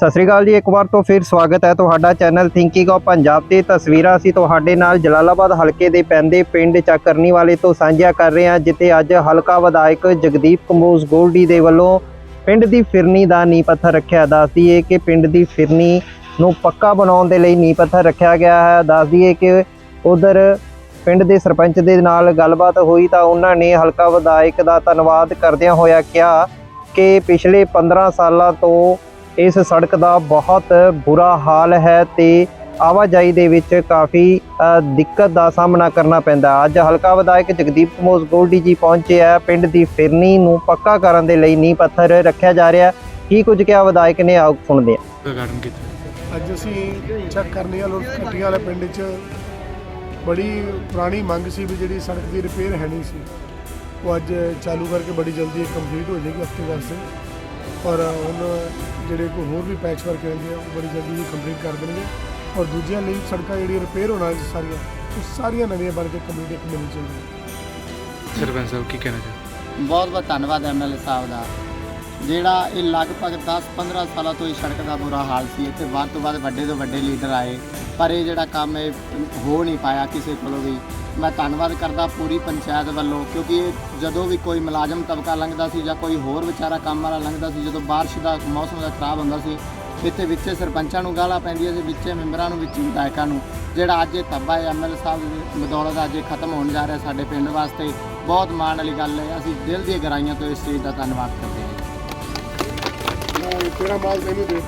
ਸਤਿ ਸ੍ਰੀ ਅਕਾਲ ਜੀ, ਇੱਕ ਵਾਰ ਤੋਂ ਫਿਰ ਸਵਾਗਤ ਹੈ ਤੁਹਾਡਾ ਚੈਨਲ ਥਿੰਕਿੰਗ ਆਫ ਪੰਜਾਬ ਤੇ ਤਸਵੀਰਾਂ ਅਸੀਂ ਤੁਹਾਡੇ ਨਾਲ ਜਲਾਲਾਬਾਦ ਹਲਕੇ ਦੇ ਪੈਂਦੇ ਪਿੰਡ ਚੱਕਰਨੀ ਵਾਲੇ ਤੋਂ ਸਾਂਝਾ ਕਰ ਰਹੇ ਹਾਂ, ਜਿੱਥੇ ਅੱਜ ਹਲਕਾ ਵਿਧਾਇਕ ਜਗਦੀਪ ਕੰਬੋਜ ਗੋਲਡੀ ਦੇ ਵੱਲੋਂ ਪਿੰਡ ਦੀ ਫਿਰਨੀ ਦਾ ਨੀਂਹ ਪੱਥਰ ਰੱਖਿਆ। ਦੱਸ ਦਈਏ ਕਿ ਪਿੰਡ ਦੀ ਫਿਰਨੀ ਨੂੰ ਪੱਕਾ ਬਣਾਉਣ ਦੇ ਲਈ ਨੀਂਹ ਪੱਥਰ ਰੱਖਿਆ ਗਿਆ ਹੈ। ਦੱਸ ਦਈਏ ਕਿ ਉਧਰ ਪਿੰਡ ਦੇ ਸਰਪੰਚ ਦੇ ਨਾਲ ਗੱਲਬਾਤ ਹੋਈ ਤਾਂ ਉਹਨਾਂ ਨੇ ਹਲਕਾ ਵਿਧਾਇਕ ਦਾ ਧੰਨਵਾਦ ਕਰਦਿਆਂ ਹੋਇਆ ਕਿਹਾ ਕਿ ਪਿਛਲੇ 15 ਸਾਲਾਂ ਤੋਂ ਇਸ ਸੜਕ ਦਾ ਬਹੁਤ ਬੁਰਾ ਹਾਲ ਹੈ ਤੇ ਆਵਾਜਾਈ ਦੇ ਵਿੱਚ ਕਾਫੀ ਦਿੱਕਤ ਦਾ ਸਾਹਮਣਾ ਕਰਨਾ ਪੈਂਦਾ। ਅੱਜ ਹਲਕਾ ਵਿਧਾਇਕ ਜਗਦੀਪ ਕਮੋਜ਼ ਗੋਲਡੀ ਜੀ ਪਹੁੰਚੇ ਆ। ਪਿੰਡ ਦੀ ਫਿਰਨੀ ਨੂੰ ਪੱਕਾ ਕਰਨ ਦੇ ਲਈ ਨੀਂਹ ਪੱਥਰ ਰੱਖਿਆ ਜਾ ਰਿਹਾ। ਕੀ ਕੁਝ ਕਿਹਾ ਵਿਧਾਇਕ ਨੇ? ਆਓ ਸੁਣਦੇ ਕੀਤਾ। ਅੱਜ ਅਸੀਂ ਚੈੱਕ ਕਰਨੀ ਵਾਲੋ ਕੱਟੀਆਂ ਵਾਲੇ ਪਿੰਡ 'ਚ ਬੜੀ ਪੁਰਾਣੀ ਮੰਗ ਸੀ ਵੀ ਜਿਹੜੀ ਸੜਕ ਦੀ ਰਿਪੇਅਰ ਹੈ ਨਹੀਂ ਸੀ। ਉਹ ਅੱਜ ਚਾਲੂ ਕਰਕੇ ਬੜੀ ਜਲਦੀ ਕੰਪਲੀਟ ਹੋ ਜਾਏਗੀ। ਹਫ਼ਤੇ ਵਾਸਤੇ ਔਰ ਹੁਣ ਜਿਹੜੇ ਕੋਈ ਹੋਰ ਵੀ ਪੈਚ ਵਰਕ ਰਹਿੰਦੇ ਆ ਉਹ ਬੜੀ ਜਲਦੀ ਕੰਪਲੀਟ ਕਰ ਦੇਣਗੇ। ਔਰ ਦੂਜੀਆਂ ਲਈ ਸੜਕਾਂ ਜਿਹੜੀਆਂ ਰਿਪੇਅਰ ਹੋਣਾ ਸੀ ਸਾਰੀਆਂ ਉਹ ਸਾਰੀਆਂ ਨਵੀਆਂ ਬਣ ਕੇ ਕੰਪਲੀਟ ਇੱਕ ਮਿਲ ਚਾਹੀਦੀ ਸਰਪੰਚ ਸਾਹਿਬ ਕੀ ਕਹਿਣਾ ਚਾਹੁੰਦੇ ਬਹੁਤ ਬਹੁਤ ਧੰਨਵਾਦ ਐਮਐਲਏ ਸਾਹਿਬ ਦਾ। ਜਿਹੜਾ ਇਹ ਲਗਭਗ 10-15 ਸਾਲਾਂ ਤੋਂ ਇਹ ਸੜਕ ਦਾ ਬੁਰਾ ਹਾਲ ਸੀ, ਇੱਥੇ ਵੱਧ ਤੋਂ ਵੱਧ ਵੱਡੇ ਤੋਂ ਵੱਡੇ ਲੀਡਰ ਆਏ, ਪਰ ਇਹ ਜਿਹੜਾ ਕੰਮ ਇਹ ਹੋ ਨਹੀਂ ਪਾਇਆ ਕਿਸੇ ਕੋਲੋਂ ਵੀ। ਮੈਂ ਧੰਨਵਾਦ ਕਰਦਾ ਪੂਰੀ ਪੰਚਾਇਤ ਵੱਲੋਂ, ਕਿਉਂਕਿ ਇਹ ਜਦੋਂ ਵੀ ਕੋਈ ਮੁਲਾਜ਼ਮ ਤਬਕਾ ਲੰਘਦਾ ਸੀ ਜਾਂ ਕੋਈ ਹੋਰ ਵਿਚਾਰਾ ਕੰਮ ਵਾਲਾ ਲੰਘਦਾ ਸੀ, ਜਦੋਂ ਬਾਰਿਸ਼ ਦਾ ਮੌਸਮ ਦਾ ਖਰਾਬ ਹੁੰਦਾ ਸੀ, ਇੱਥੇ ਵਿੱਚੇ ਸਰਪੰਚਾਂ ਨੂੰ ਗਾਲਾਂ ਪੈਂਦੀਆਂ ਸੀ, ਵਿੱਚੇ ਮੈਂਬਰਾਂ ਨੂੰ, ਵਿੱਚ ਵਿਧਾਇਕਾਂ ਨੂੰ, ਜਿਹੜਾ ਅੱਜ ਇਹ ਧੱਬਾ ਹੈ ਐਮਐਲਏ ਸਾਹਿਬ ਦੀ ਬਦੌਲਤ ਅੱਜ ਇਹ ਖਤਮ ਹੋਣ ਜਾ ਰਿਹਾ ਸਾਡੇ ਪਿੰਡ ਵਾਸਤੇ, ਬਹੁਤ ਮਾਣ ਵਾਲੀ ਗੱਲ ਹੈ। ਅਸੀਂ ਦਿਲ ਦੀਆਂ ਗਹਿਰਾਈਆਂ ਤੋਂ ਇਸ ਚੀਜ਼ ਦਾ ਧੰਨਵਾਦ ਕਰਦੇ ਹਾਂ। Não, eu tenho a mouse MD.